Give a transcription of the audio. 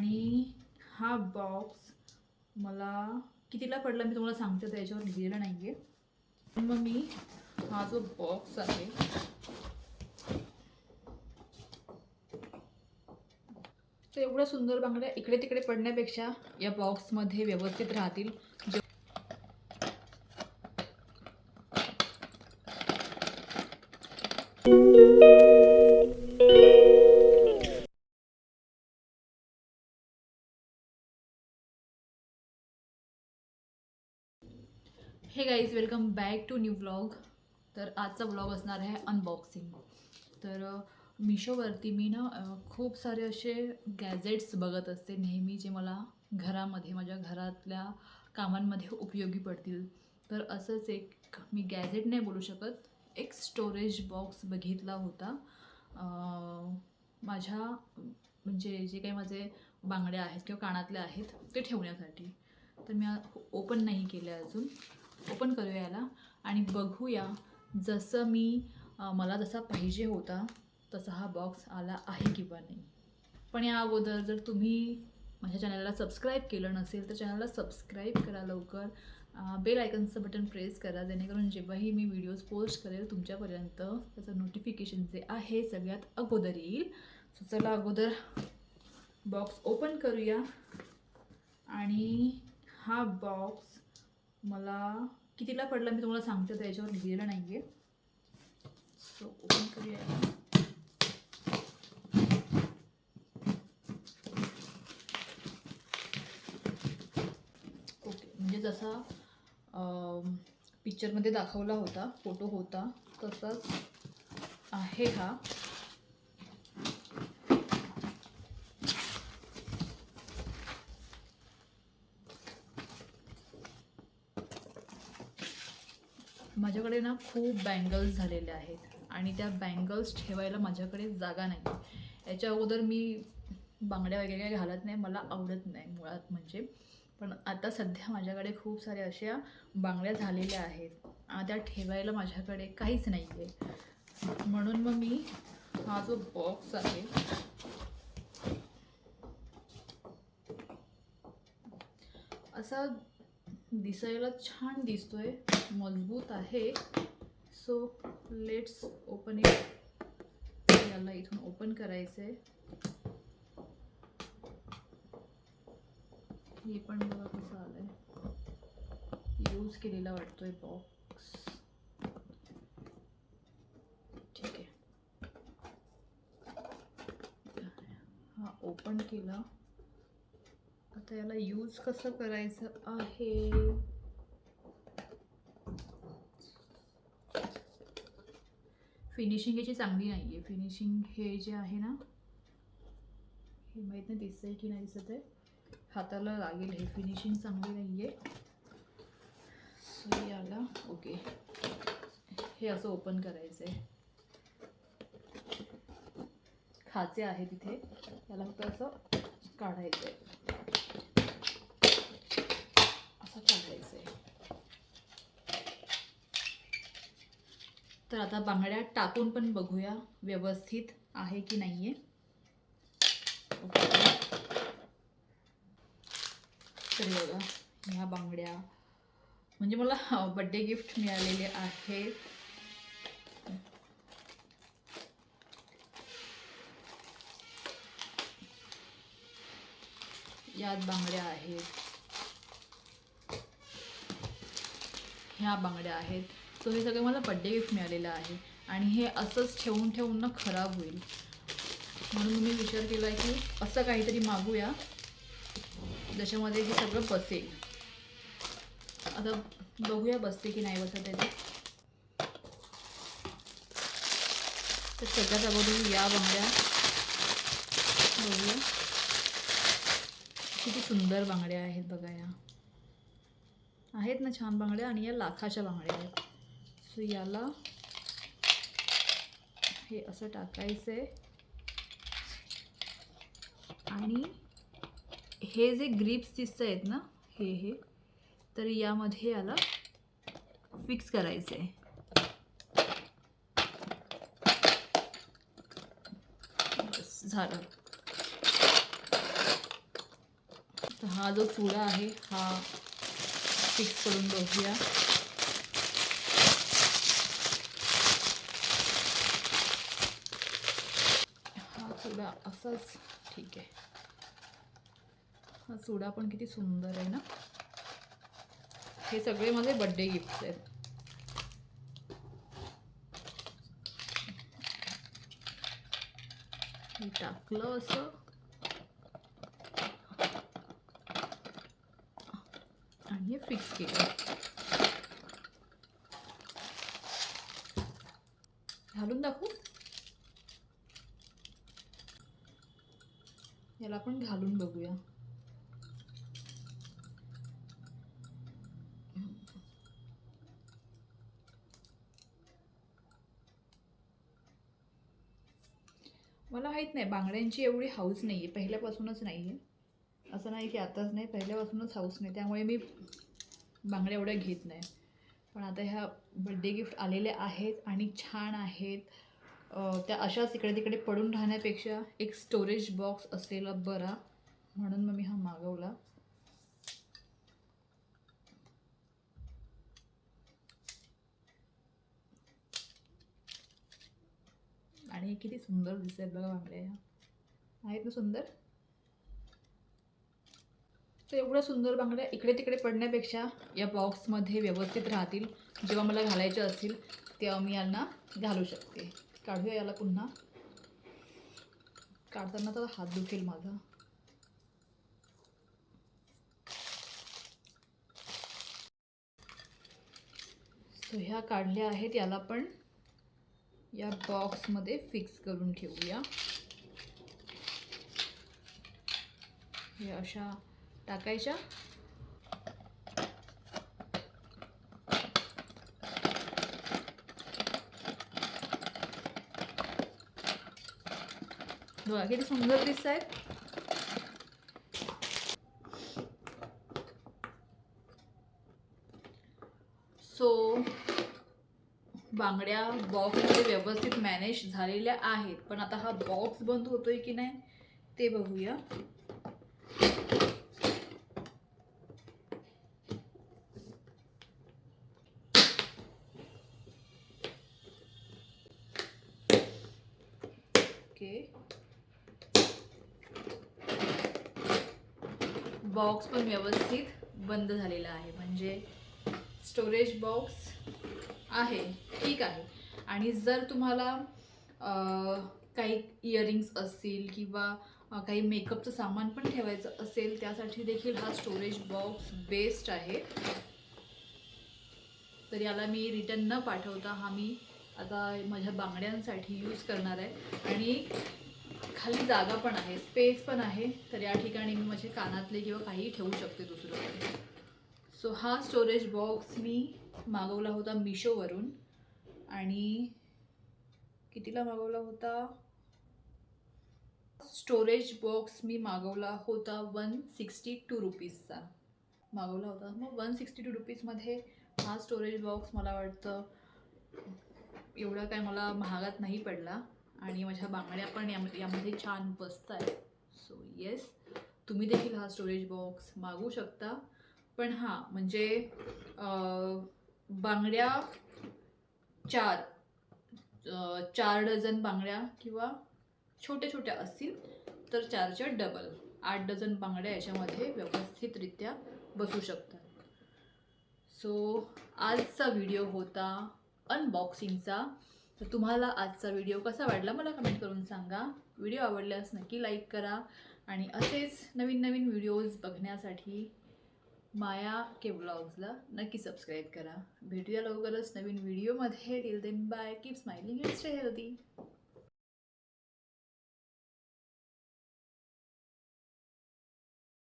आणि हा बॉक्स मला कितीला पडला मी तुम्हाला सांगते त्याच्यावर लिहिलेलं नाही आहे मग मी हा जो बॉक्स आहे तर एवढ्या सुंदर बांगड्या इकडे तिकडे पडण्यापेक्षा या बॉक्समध्ये व्यवस्थित राहतील. Hey guys welcome back to new blog तर आजचा ब्लॉग असणार आहे अनबॉक्सिंग तर मिशोवरती मी ना खूप सारे असे गॅजेट्स बघत असते नेहमी जे मला घरामध्ये माझ्या घरातल्या कामांमध्ये उपयोगी पडतील. तर असंच एक मी गॅजेट नाही बोलू शकत एक स्टोरेज बॉक्स बघितला होता. माझ्या म्हणजे जे काही माझे बांगड्या आहेत किंवा कानातल्या आहेत ते ठेवण्यासाठी. तर मी ओपन नाही केलं अजून. ओपन करूया याला. आणि बघूया जसं मी मला जसा पाहिजे होता तसा हा बॉक्स आला आहे किंवा नाही. पण या अगोदर जर तुम्ही माझ्या चॅनलला सबस्क्राईब केलं नसेल तर चॅनलला सबस्क्राईब करा लवकर. बेल आयकनचं बटन प्रेस करा जेणेकरून जेव्हाही मी व्हिडिओज पोस्ट करेल तुमच्यापर्यंत त्याचं नोटिफिकेशन जे आहे सगळ्यात अगोदर येईल. सो चला अगोदर बॉक्स ओपन करूया. आणि हा बॉक्स मला कितीला पडला मी तुम्हाला सांगते त्याच्यावर लिहिलेलं नाही आहे सो ओपन करूया. ओके म्हणजे जसा पिक्चरमध्ये दाखवला होता फोटो होता तसाच आहे हा. माझ्याकडे ना खूप बँगल्स झालेले आहेत आणि त्या बँगल्स ठेवायला माझ्याकडे जागा नाही. याच्या अगोदर मी बांगड्या वगैरे काही घालत नाही मला आवडत नाही मुळात म्हणजे. पण आता सध्या माझ्याकडे खूप साऱ्या अशा बांगड्या झालेल्या आहेत. आणि त्या ठेवायला माझ्याकडे काहीच नाही आहे म्हणून मग मी हा जो बॉक्स आहे असा दिसायला छान दिसतोय. मजबूत आहे. सो लेट्स ओपन इट याला इथून ओपन करायचं आहे हे पण बघा कसं आलंय. यूज केलेला वाटतोय बॉक्स ठीक आहे. हा ओपन केला. आता याला यूज कसं करायचं आहे? फिनिशिंग याची चांगली नाही आहे फिनिशिंग हे जे आहे ना हे माहीत नाही दिसतं आहे की नाही दिसत आहे हाताला लागेल हे. फिनिशिंग चांगली नाही आहे याला ओके हे असं ओपन करायचं आहे खाचे आहे तिथे. याला फक्त असं काढायचं आहे असं काढायचं आहे तर आता बांगड्या टाकून पण बघूया व्यवस्थित आहे की नाही आहे तर बघा ह्या बांगड्या म्हणजे मला बड्डे गिफ्ट मिळालेले आहेत. यात बांगड्या आहेत. ह्या बांगड्या आहेत. सो हे सगळं मला बड्डे गिफ्ट मिळालेलं आहे. आणि हे असंच ठेवून ठेवून ना खराब होईल. म्हणून मी विचार केला की असं काहीतरी मागूया. ज्याच्यामध्ये हे सगळं बसेल. आता बघूया बसते की नाही बसत त्याचे तर सगळ्यात अगोदर या बांगड्या. बघूया. किती सुंदर बांगड्या आहेत बघा या. आहेत ना छान बांगड्या आणि या लाखाच्या बांगड्या आहेत. सो याला हे असं टाकायचं आहे आणि हे जे ग्रिप्स दिसत आहेत ना हे हे तर यामध्ये याला फिक्स करायचं आहे झालं. तर हा जो चुडा आहे हा फिक्स करून बघूया. हा असंच ठीक आहे. हा चुडा पण किती सुंदर आहे ना? हे सगळे माझे बड्डे गिफ्ट आहेत. टाकलं असं. आणि हे फिक्स केलं. घालून दाखवू? याला आपण घालून बघूया. मला माहीत नाही बांगड्यांची एवढी हाऊस नाही आहे पहिल्यापासूनच नाही आहे असं नाही की आताच नाही पहिल्यापासूनच हाऊस नाही त्यामुळे मी बांगड्या एवढ्या घेत नाही. पण आता ह्या बड्डे गिफ्ट आलेल्या आहेत आणि छान आहेत. त्या अशाच इकडे तिकडे पडून राहण्यापेक्षा एक स्टोरेज बॉक्स असलेला बरा. म्हणून मग मी हा मागवला. आणि किती सुंदर दिसत बघा बांगड्या ह्या. आहेत ना सुंदर? तर एवढ्या सुंदर बांगड्या इकडे तिकडे पडण्यापेक्षा या बॉक्समध्ये व्यवस्थित राहतील. जेव्हा मला घालायच्या असतील तेव्हा मी यांना घालू शकते. काढूया याला पुन्हा. काढताना तर हात दुखेल माझा. सो ह्या काढल्या आहेत याला पण या बॉक्समध्ये फिक्स करून ठेवूया. हे अशा टाकायच्या. बघा किती सुंदर दिसत आहेत सो बांगड्या बॉक्समध्ये व्यवस्थित मॅनेज झालेल्या आहेत. पण आता हा बॉक्स बंद होतोय की नाही ते बघूया ओके बॉक्स पण व्यवस्थित बंद झालेला आहे. म्हणजे स्टोरेज बॉक्स आहे. ठीक आहे. आणि जर तुम्हाला काही इयरिंग्स असतील किंवा काही मेकअपचं सामान पण ठेवायचं असेल त्यासाठी देखील हा स्टोरेज बॉक्स बेस्ट आहे. तर याला मी रिटर्न न पाठवता हा मी आता माझ्या बांगड्यांसाठी यूज करणार आहे. आणि खाली जागा पण आहे स्पेस पण आहे तर या ठिकाणी मी माझे कानातले किंवा काहीही ठेवू शकते दुसरं. सो हा स्टोरेज बॉक्स मी मागवला होता मिशोवरून आणि कितीला मागवला होता? स्टोरेज बॉक्स मी मागवला होता वन सिक्स्टी टू रुपीजचा मागवला होता. मग वन सिक्स्टी टू रुपीजमध्ये हा स्टोरेज बॉक्स मला वाटतं एवढा काय मला महागात नाही पडला. आणि माझ्या बांगड्या पण यामध्ये यामध्ये छान बसत आहेत. सो येस तुम्ही देखील हा स्टोरेज बॉक्स मागू शकता. पण हां म्हणजे बांगड्या चार चार डझन बांगड्या किंवा छोट्या छोट्या असतील तर चारच्या डबल आठ डझन बांगड्या याच्यामध्ये व्यवस्थितरित्या बसू शकतात. सो आजचा व्हिडिओ होता अनबॉक्सिंगचा तर तुम्हाला आजचा व्हिडिओ कसा वाटला मला कमेंट करून सांगा. व्हिडिओ आवडल्यास नक्की लाईक करा आणि असेच नवीन नवीन व्हिडिओज बघण्यासाठी माया के ब्लॉग्सला नक्की सबस्क्राईब करा. भेटूया लवकरच नवीन व्हिडिओमध्ये till then bye keep smiling and stay healthy